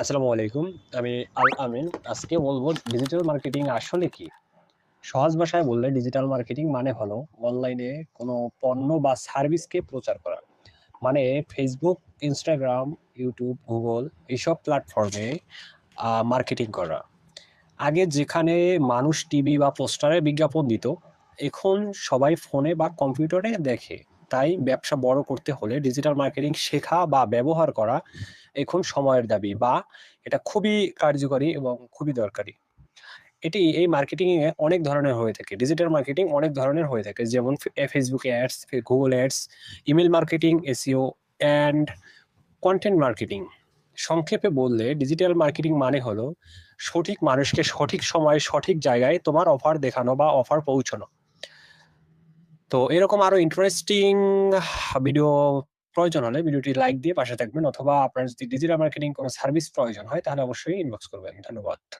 আসসালামু আলাইকুম। আমি আল আমিন। আজকে বলব ডিজিটাল মার্কেটিং আসলে কি? সহজ ভাষায় বললে ডিজিটাল মার্কেটিং মানে হলো অনলাইনে কোনো পণ্য বা সার্ভিসকে প্রচার করা। মানে ফেসবুক ইনস্টাগ্রাম ইউটিউব গুগল এইসব প্ল্যাটফর্মে মার্কেটিং করা। আগে যেখানে মানুষ টিভি বা পোস্টারে বিজ্ঞাপন দিত, এখন সবাই ফোনে বা কম্পিউটারে দেখে। তাই ব্যবসা বড় করতে হলে ডিজিটাল মার্কেটিং শেখা বা ব্যবহার করা এখন সময়ের দাবি বা এটা খুবই কার্যকরী এবং খুবই দরকারি। এটি এই মার্কেটিং এ অনেক ধরনের হয়ে থাকে। ডিজিটাল মার্কেটিং অনেক ধরনের হয়ে থাকে। যেমন Facebook ads Google ads email marketing SEO and content marketing সংক্ষেপে বললে ডিজিটাল মার্কেটিং মানে হলো সঠিক মানুষকে সঠিক সময়ে সঠিক জায়গায় তোমার অফার দেখানো বা অফার পৌঁছানো। তো এরকম আরও ইন্টারেস্টিং ভিডিও প্রয়োজন হলে ভিডিওটি লাইক দিয়ে পাশে থাকবেন অথবা আপনার যদি ডিজিটাল মার্কেটিং কোনো সার্ভিস প্রয়োজন হয় তাহলে অবশ্যই ইনবক্স করবেন। ধন্যবাদ।